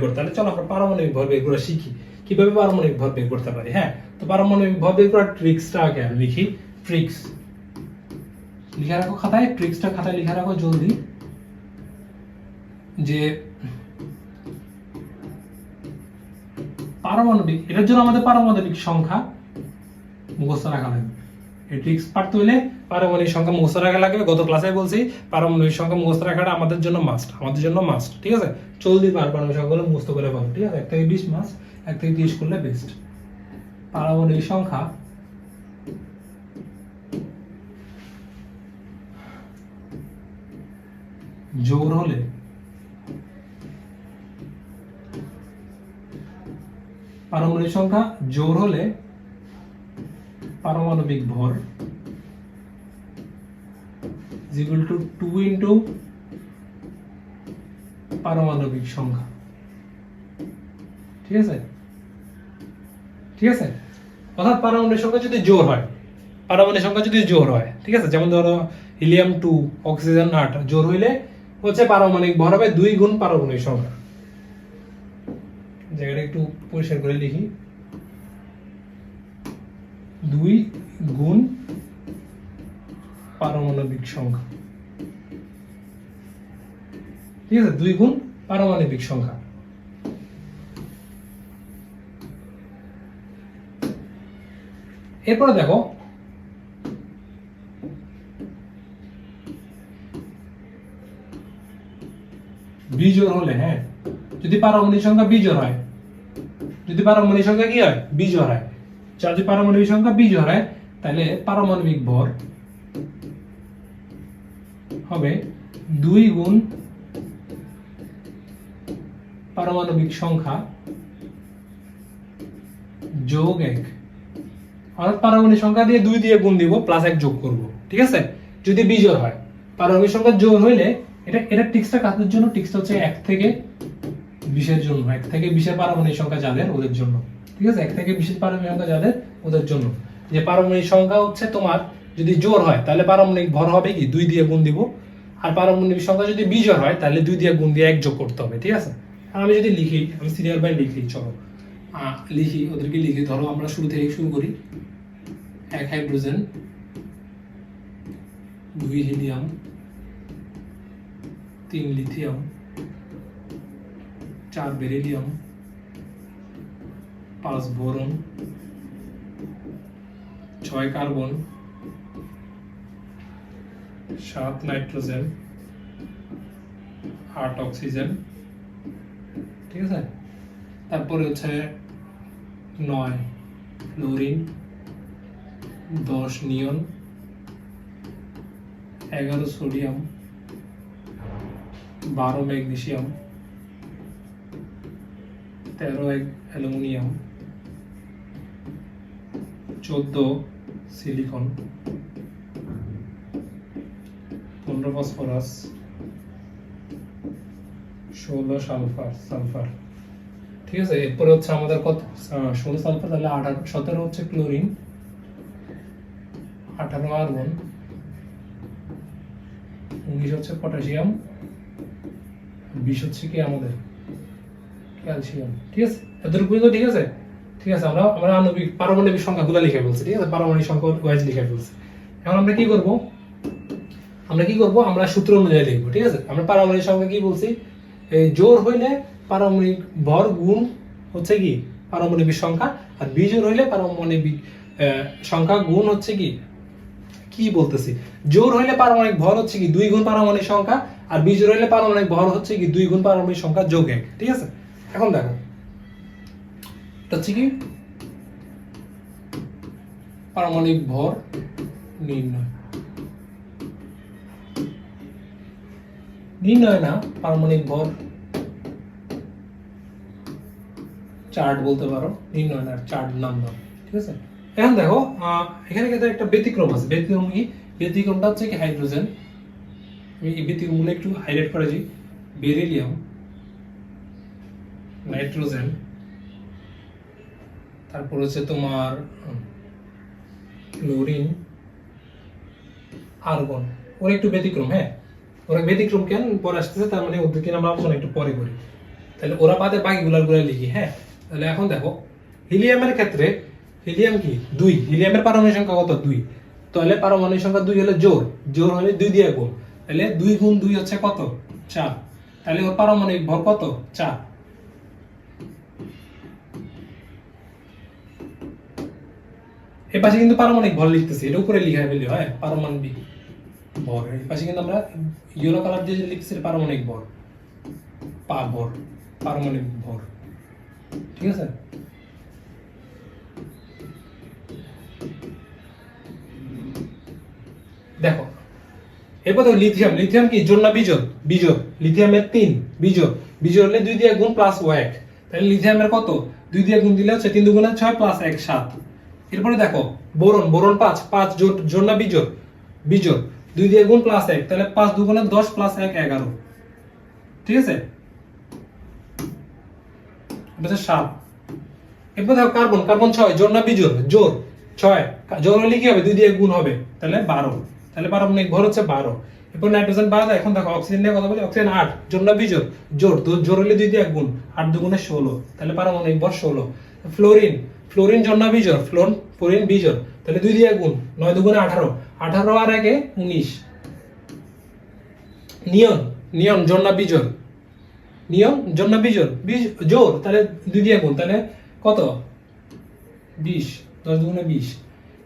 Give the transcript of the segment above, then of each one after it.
করতে চলো আমরা পারমাণবিক ভর বের করে শিখি। কীভাবে পারমাণবিক ভর বের করতে পারি? হ্যাঁ তো পারমাণবিক ভর বের করার ট্রিক্সটা আগে আমি লিখি। ট্রিক্স লিখে রাখো খাতায়। ট্রিক্সটা খাতায় লিখে রাখো জলদি। যে পারমাণবিক, এটার জন্য আমাদের পারমাণবিক সংখ্যা মুখস্থ রাখা লাগবে। ট্রিক্স পারতে হলে পারমাণবিক সংখ্যা মুখস্থ রাখা লাগবে। গত ক্লাসে বলছি, পারমাণবিক সংখ্যা মুখস্থ রাখাটা আমাদের জন্য মাস্ট আমাদের জন্য মাস্ট ঠিক আছে? চলতি পার পারমাণবিক সংখ্যাগুলো মুখস্থ করে পাবো ঠিক আছে? এক থেকে বিশ মাস এক থেকে তিরিশ করলে বেস্ট পারমাণবিক সংখ্যা জোর হলে পারমাণবিক সংখ্যা জোর হলে পারমাণবিক ভর is equal to 2 into পারমাণবিক সংখ্যা। ঠিক আছে? ঠিক আছে? অর্থাৎ পারমাণবিক সংখ্যা যদি জোর হয়, পারমাণবিক সংখ্যা যদি জোর হয়, ঠিক আছে? যেমন ধরো হিলিয়াম টু অক্সিজেন আট, জোর হইলে হচ্ছে পারমাণবিক ভর হবে দুই গুণ পারমাণবিক সংখ্যা। জায়গাটা একটু পরিষ্কার করে লিখি দুই গুণ পারমাণবিক সংখ্যা। ঠিক আছে? দুই গুণ পারমাণবিক সংখ্যা। এরপরে দেখো, বিজোড় হলে হ্যাঁ? যদি পারমাণবিক সংখ্যা বিজোড় হয়, যদি পারমাণবিক সংখ্যা কি হয়? বিজোড় হয়। যদি পারমাণবিক সংখ্যা বিজোড় হয়, তাহলে পারমাণবিক ভর হবে দুই গুণ পারমাণবিক সংখ্যা যোগ এক। অর্থাৎ পারমাণবিক সংখ্যা দিয়ে দুই দিয়ে গুণ দিব প্লাস এক যোগ করব, ঠিক আছে? যদি বিজোড় হয়, পারমাণবিক সংখ্যা জোড় হইলে এটা এটা টিক্সটা কাদের জন্য? টিক্সটা হচ্ছে এক থেকে বিশের জন্য, এক থেকে বিশের পারমাণবিক সংখ্যা যাদের, ওদের জন্য, ঠিক আছে? এক থেকে বিশের পারমাণবিক সংখ্যা যাদের, ওদের জন্য। যে পারমাণবিক সংখ্যা হচ্ছে তোমার যদি জোর হয়, তাহলে পারমাণবিক ভর হবে কি? দুই দিয়ে গুণ দিব। আর পারমাণবিক সংখ্যা যদি বিজোড় হয়, তাহলে দুই দিয়ে গুণ দিয়ে এক যোগ করতে হবে, ঠিক আছে? আমি যদি লিখি, আমি সিরিয়াল বাই লিখি, চলো। লিখি, ওদেরকে লিখি, ধরো আমরা শুরু থেকে শুরু করি। এক হাইড্রোজেন, দুই হিলিয়াম, তিন লিথিয়াম, চার বেরিলিয়াম, পাঁচ বোরন, ছয় কার্বন সাত নাইট্রোজেন আট অক্সিজেন ঠিক আছে? তারপরে হচ্ছে নয় ফ্লোরিন দশ নিয়ন, এগারো সোডিয়াম বারো ম্যাগনেসিয়াম তেরো অ্যালুমিনিয়াম চোদ্দ সিলিকন পনেরো ফসফরাস ষোলো সালফার সালফার। ঠিক আছে, এরপরে হচ্ছে আমাদের কত? ষোলো সালফার, তাহলে আঠারো, সতেরো হচ্ছে ক্লোরিন, আঠারো আর্গন, উনিশ হচ্ছে পটাশিয়াম, বিশ হচ্ছে কি আমাদের? ক্যালসিয়াম। ঠিক আছে? এদের পর্যন্ত ঠিক আছে? ঠিক আছে, আমরা আমরা আণবিক পারমাণবিক সংখ্যাগুলো লিখে ফেলছি, ঠিক আছে? পারমাণবিক সংখ্যা ওয়াইজ লিখে ফেলছি। এখন আমরা কি করব? আমরা কি করব? আমরা সূত্র অনুযায়ী লিখব, ঠিক আছে? আমরা পারমাণবিক সংখ্যা কি বলছি? এই জোর হইলে পারমাণবিক ভর গুণ হচ্ছে কি? পারমাণবিক সংখ্যা, আর বিজোড় হইলে পারমাণবিক সংখ্যা গুণ হচ্ছে কি? কি বলতেছি? জোর হইলে পারমাণবিক ভর হচ্ছে কি? দুই গুণ পারমাণবিক সংখ্যা, আর বিজোড় হইলে পারমাণবিক ভর হচ্ছে কি? দুই গুণ পারমাণবিক সংখ্যা যোগ এক, ঠিক আছে? এখন দেখো হচ্ছে কি? পারমাণবিক ভর নির্ণয়। নির্ণয় না, পারমাণবিক ভর। চার্ট বলতে পারো, নির্ণয় না, চার্ট নাম দাও ঠিক আছে? এখন দেখো এখানে কিন্তু একটা ব্যতিক্রম আছে। ব্যতিক্রম কি? ব্যতিক্রমটা হচ্ছে কি হাইড্রোজেন। আমি এই ব্যতিক্রমগুলো একটু হাইলাইট করেছি। বেরিলিয়াম, নাইট্রোজেন তারপর হচ্ছে তোমার ক্লোরিন আর্গন। ওর একটু ব্যতিক্রম হ্যাঁ? ওরা ব্যতিক্রম কেন? পরে আসতেছে, তার মানে ওদেরকে আমরা আলোচনা একটু পরে করি। তাহলে ওরা বাদে বাকিগুলারগুলো লিখি হ্যাঁ? তাহলে এখন দেখো, হিলিয়ামের ক্ষেত্রে, হিলিয়াম কি? দুই। হিলিয়ামের পারমাণবিক সংখ্যা কত? দুই। তাহলে পারমাণবিক সংখ্যা দুই হলে জোর। জোর হলে দুই দিয়ে গুণ। তাহলে দুই গুণ দুই হচ্ছে কত? চার। তাহলে ওর পারমাণবিক ভর কত? চার। এ পাশে কিন্তু পারমাণবিক ভর লিখতেছি, এটা উপরে লিখা ফেলি হয়, পারমাণবিক ভর। এই পাশে কিন্তু আমরা ইয়েলো কালার দিয়ে এটা পারমাণবিক ভর। পা ভর, পারমাণবিক ভর। ঠিক আছে? দেখো, এরপর দেখো লিথিয়াম লিথিয়াম কি? জোর না বিজোর বিজোর লিথিয়ামের তিন বিজোর বিজোর হলে দুই দিয়ে গুণ প্লাস ও এক। তাহলে লিথিয়ামের কত? দুই দিয়ে গুণ দিলে হচ্ছে তিন দুগুণে ছয় প্লাস এক, সাত। এরপরে দেখো, বোরন বোরন পাঁচ পাঁচ জোর জোর না বিজোর বিজোর দুই দিয়ে গুণ প্লাস এক, তাহলে পাঁচ দুগুণে দশ প্লাস এক, এগারো। ঠিক আছে? সাত। এরপর দেখো কার্বন কার্বন ছয় জোর না বিজোর জোর ছয় জোর হলে কি হবে? দুই দিয়ে গুণ হবে, তাহলে বারো। তাহলে পারমাণবিক ভর হচ্ছে বারো। এরপর নাইট্রোজেন বারো এখন দেখো অক্সিজেন নিয়ে কথা বলি অক্সিজেন আট জোর না বিজোর জোর জোর হলে দুই দিয়ে গুণ, আট দুগুণে ষোলো। তাহলে পারমাণবিক ভর ষোলো। ফ্লোরিন ফ্লোরিন জোর না বিজোর ফ্লোর ফ্লোরিন বিজোর তাহলে দুই দিয়ে গুণ, নয় দুগুণে আঠারো। আঠারো আর আগে উনিশ। নিয়ন নিয়ন জোর না বিজোর নিয়ম জন্য বিজোর বিজ জোর তাহলে দুই দিয়ে গুণ, তাহলে কত? বিশ, দশ দুগুণে বিশ।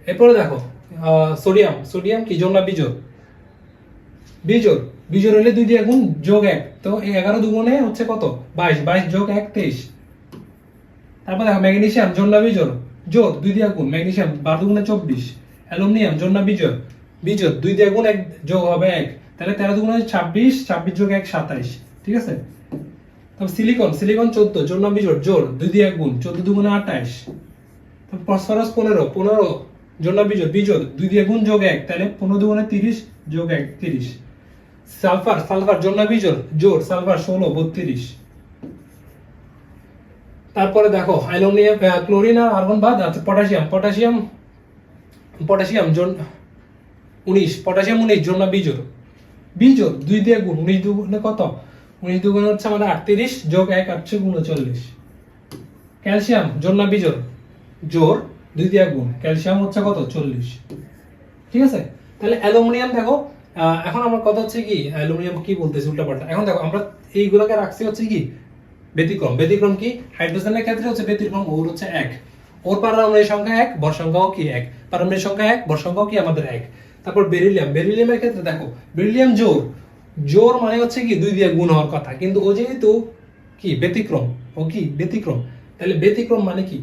এরপরে দেখো সোডিয়াম সোডিয়াম কি জন্য বিজোর বিজোর বিজোর হলে দুই দিয়ে গুণ যোগ এক। তো এগারো দুগুণে হচ্ছে কত? বাইশ বাইশ যোগ এক, তেইশ। তারপর দেখো ম্যাগনেসিয়াম জন্য বিজোর জোর দুই দিয়ে গুণ ম্যাগনেসিয়াম বারো দুগুণে চব্বিশ, অ্যালুমিনিয়াম জন্য বিজোর বিজোর দুই দিয়ে গুণ এক যোগ হবে এক, তাহলে তেরো দুগুণে ছাব্বিশ ছাব্বিশ যোগ এক, সাতাইশ, ঠিক আছে? তারপর সিলিকন সিলিকন চোদ্দ জোর না বিজোর জোর দুই দিয়ে গুণ, চোদ্দ দুগুণে আঠাইশ, তারপর ফসফরাস পনেরো পনেরো জোর না বিজোর বিজোর দুই দিয়ে গুণ যোগ এক, তাহলে পনেরো দুগুণে তিরিশ যোগ এক, তিরিশ। সালফার সালফার জোর না বিজোর জোর সালফার ষোলো, বত্রিশ। তারপরে দেখো অ্যালুমিনিয়াম ক্লোরিন আর আর্গন বাদ পটাশিয়াম। পটাশিয়াম পটাশিয়াম জোর উনিশ, পটাশিয়াম উনিশ জোর না বিজোর বিজোর দুই দিয়ে গুণ, উনিশ দুগুণে কত? উনিশ দুগুণে হচ্ছে আমাদের আটত্রিশ, যোগ এক আটশো উনচল্লিশ ক্যালসিয়াম জোর না বিজোর জোর দুই দিয়ে গুণ। ক্যালসিয়াম হচ্ছে কত? চল্লিশ। ঠিক আছে? তাহলে অ্যালুমিনিয়াম দেখো এখন আমার কথা হচ্ছে কি, অ্যালুমিনিয়াম কি বলতেছি উল্টাপাল্টা? এখন দেখো, আমরা এইগুলোকে রাখছি হচ্ছে কি ব্যতিক্রম। ব্যতিক্রম কি? হাইড্রোজেনের ক্ষেত্রে হচ্ছে ব্যতিক্রম, ওর হচ্ছে এক। ওর পারমাণবিক সংখ্যা এক ভর সংখ্যাও কি এক? পারমাণবিক সংখ্যা এক ভর সংখ্যাও কি আমাদের এক? তারপর বেরিলিয়াম। বেরিলিয়ামের ক্ষেত্রে দেখো, বেরিলিয়াম জোর। জোর মানে হচ্ছে কি, দুই দিয়ে গুণ হওয়ার কথা। কিন্তু ও যেহেতু কি? ব্যতিক্রম। ও কি? ব্যতিক্রম। তাহলে ব্যতিক্রম মানে কি?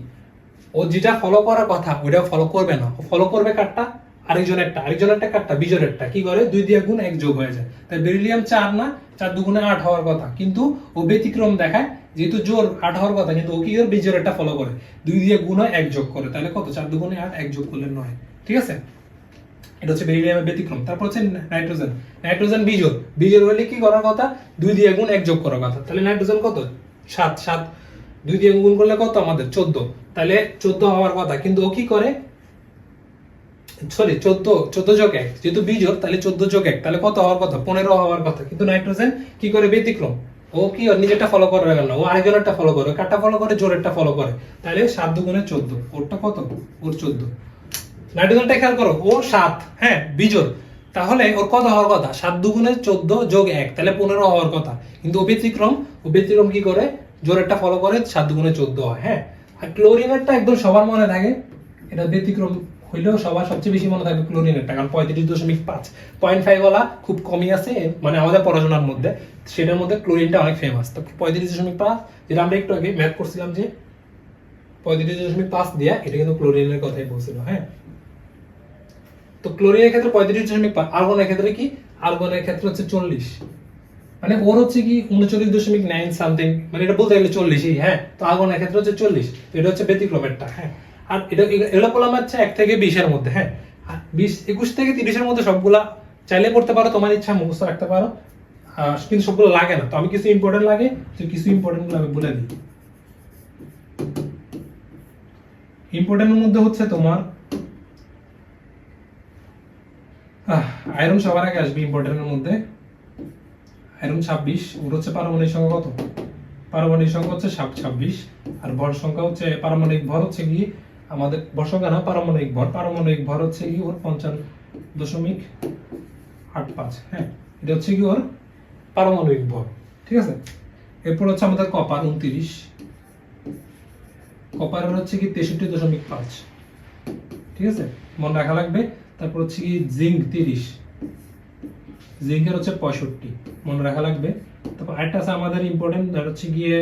ও যেটা ফলো করার কথা ওটা ফলো করবে না। ফলো করবে কারটা? আরেকজনেরটা। আরেকজনেরটা কারটা? বিজনেরটা কি করে? দুই দিয়ে গুণ এক যোগ হয়ে যায়। তাই বেরিলিয়াম চার না? চার দুগুণে আট হওয়ার কথা। কিন্তু ও ব্যতিক্রম দেখায় যেহেতু জোর আট হওয়ার কথা, কিন্তু ও কি করে বিজনেরটা ফলো করে। দুই দিয়ে গুণ হয়, এক যোগ করে। তাহলে কত? চার দুগুণে আট, এক যোগ করলে নয়। ঠিক আছে? এটা হচ্ছে বেরিলিয়ামের ব্যতিক্রম। তারপর হচ্ছে নাইট্রোজেন। নাইট্রোজেন বিজোর বিজোর হলে কি করার কথা? দুই দিয়ে গুণ, এক যোগ করার কথা। তাহলে নাইট্রোজেন কত? সাত সাত। দুই দিয়ে গুণ করলে কত? আমাদের চোদ্দ। তাহলে চোদ্দ হওয়ার কথা। কিন্তু ও কি করে? সরি, চোদ্দ চোদ্দ যোগ এক। যেহেতু বিজোর তাহলে চোদ্দ যোগ এক। তাহলে কত হওয়ার কথা? পনেরো হওয়ার কথা। কিন্তু নাইট্রোজেন কি করে? ব্যতিক্রম। ও কি ওর নিজেরটা ফলো করে না ও আরেকজনেরটা ফলো করে, কারটা ফলো করে, জোরেরটা ফলো করে। তাহলে সাত দুগুণে চোদ্দ, ওরটা কত? ওর চোদ্দ। নাইট্রোজেনটা খেয়াল করো, ও সাত হ্যাঁ বিজোর তাহলে ওর কত হওয়ার কথা? সাত দুগুণে চোদ্দ যোগ এক, তাহলে পনেরো হওয়ার কথা। কিন্তু ও ব্যতিক্রম ও ব্যতিক্রম কি করে? জোরেরটা ফলো করে, সাত দুগুণে চোদ্দ হয় হ্যাঁ। আর ক্লোরিনেরটা একদম সবার মনে থাকে, এটা ব্যতিক্রম হইলেও সবার সবচেয়ে বেশি মনে থাকবে ক্লোরিনেরটা কারণ পঁয়ত্রিশ দশমিক পাঁচ। পয়েন্ট ফাইভ ওলা খুব কমই আছে মানে আমাদের পড়াশোনার মধ্যে। সেটার মধ্যে ক্লোরিনটা অনেক ফেমাস তো পঁয়ত্রিশ দশমিক পাঁচ, যেটা আমরা একটু আগে ম্যাথ করছিলাম যে পঁয়ত্রিশ দশমিক পাঁচ দেয়া, এটা কিন্তু ক্লোরিনের কথাই বলছিল হ্যাঁ? তো ক্লোরিনের ক্ষেত্রে পঁয়ত্রিশ দশমিক পাঁচ, আর্গনের ক্ষেত্রে কি? আর্গনের ক্ষেত্রে হচ্ছে চল্লিশ। মানে ওর হচ্ছে কি উনচল্লিশ দশমিক নাইন সামথিং মানে এটা বলতে গেলে চল্লিশই হ্যাঁ? তো আর্গনের ক্ষেত্রে হচ্ছে চল্লিশ এটা হচ্ছে ব্যতিক্রমেরটা হ্যাঁ? আর এটা এগুলো বললাম হচ্ছে এক থেকে বিশের মধ্যে হ্যাঁ? আর বিশ, একুশ থেকে তিরিশের মধ্যে সবগুলা চাইলে করতে পারো, তোমার ইচ্ছা মুখস্থ রাখতে পারো। কিন্তু সবগুলো লাগে না। তো আমি কিছু ইম্পর্টেন্ট লাগে তো কিছু ইম্পর্টেন্টগুলো আমি বলে দিই। ইম্পর্টেন্টের মধ্যে হচ্ছে তোমার আয়রন সবার আগে আসবে ইম্পর্টেন্টের মধ্যে। আয়রন ছাব্বিশ, ওর হচ্ছে পারমাণবিক সংখ্যা কত? পারমাণবিক সংখ্যা হচ্ছে সাত ছাব্বিশ, আর ভর সংখ্যা হচ্ছে, পারমাণবিক ভর হচ্ছে কি? আমাদের ভর না পারমাণবিক ভর। পারমাণবিক ভর হচ্ছে কি ওর পঞ্চান্ন দশমিক আট পাঁচ হ্যাঁ? এটা হচ্ছে কি ওর পারমাণবিক ভর, ঠিক আছে? এরপর হচ্ছে আমাদের কপার, উনত্রিশ। কপারের হচ্ছে কি তেষট্টি দশমিক পাঁচ, ঠিক আছে? মনে রাখা লাগবে। তারপর হচ্ছে কি জিঙ্ক তিরিশ। জিঙ্কের হচ্ছে পঁয়ষট্টি, মনে রাখা লাগবে। তারপর আরেকটা আছে আমাদের ইম্পর্টেন্ট যেটা হচ্ছে গিয়ে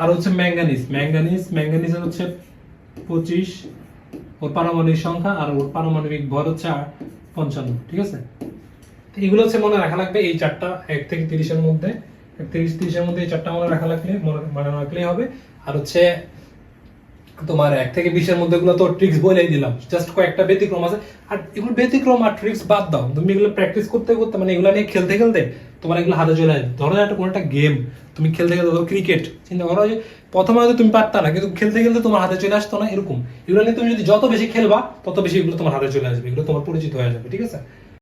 আর হচ্ছে ম্যাঙ্গানিজ। ম্যাঙ্গানিজ ম্যাঙ্গানিজের হচ্ছে পঁচিশ, ওর পারমাণবিক সংখ্যা আর ওর পারমাণবিক ভর হচ্ছে পঞ্চান্ন, ঠিক আছে? এগুলো হচ্ছে মনে রাখা লাগবে এই চারটা, এক থেকে তিরিশের মধ্যে। এক থেকে তিরিশের মধ্যে এই চারটা মনে রাখা লাগলে, মনে মনে রাখলেই হবে। আর হচ্ছে তোমার এক থেকে বিশের মধ্যে গুলো তো ট্রিক্স বলেই দিলাম। জাস্ট কয়েকটা ব্যতিক্রম আছে। আর এগুলো ব্যতিক্রম আর ট্রিক্স বাদ দাও। তুমি এগুলো প্র্যাকটিস করতে করতে মানে এগুলো নিয়ে খেলতে খেলতে তোমার এগুলো হাতে চলে আসবে। ধরো একটা কোনো একটা গেম তুমি খেলতে খেলতে ধরো ক্রিকেট চিন্তা করো যে প্রথমে হয়তো তুমি পারতা না, কিন্তু খেলতে খেলতে তোমার হাতে চলে আসতো না, এরকম। এগুলো নিয়ে তুমি যদি যত বেশি খেলবা, তত বেশি এগুলো তোমার হাতে চলে আসবে, এগুলো তোমার পরিচিত হয়ে যাবে, ঠিক আছে?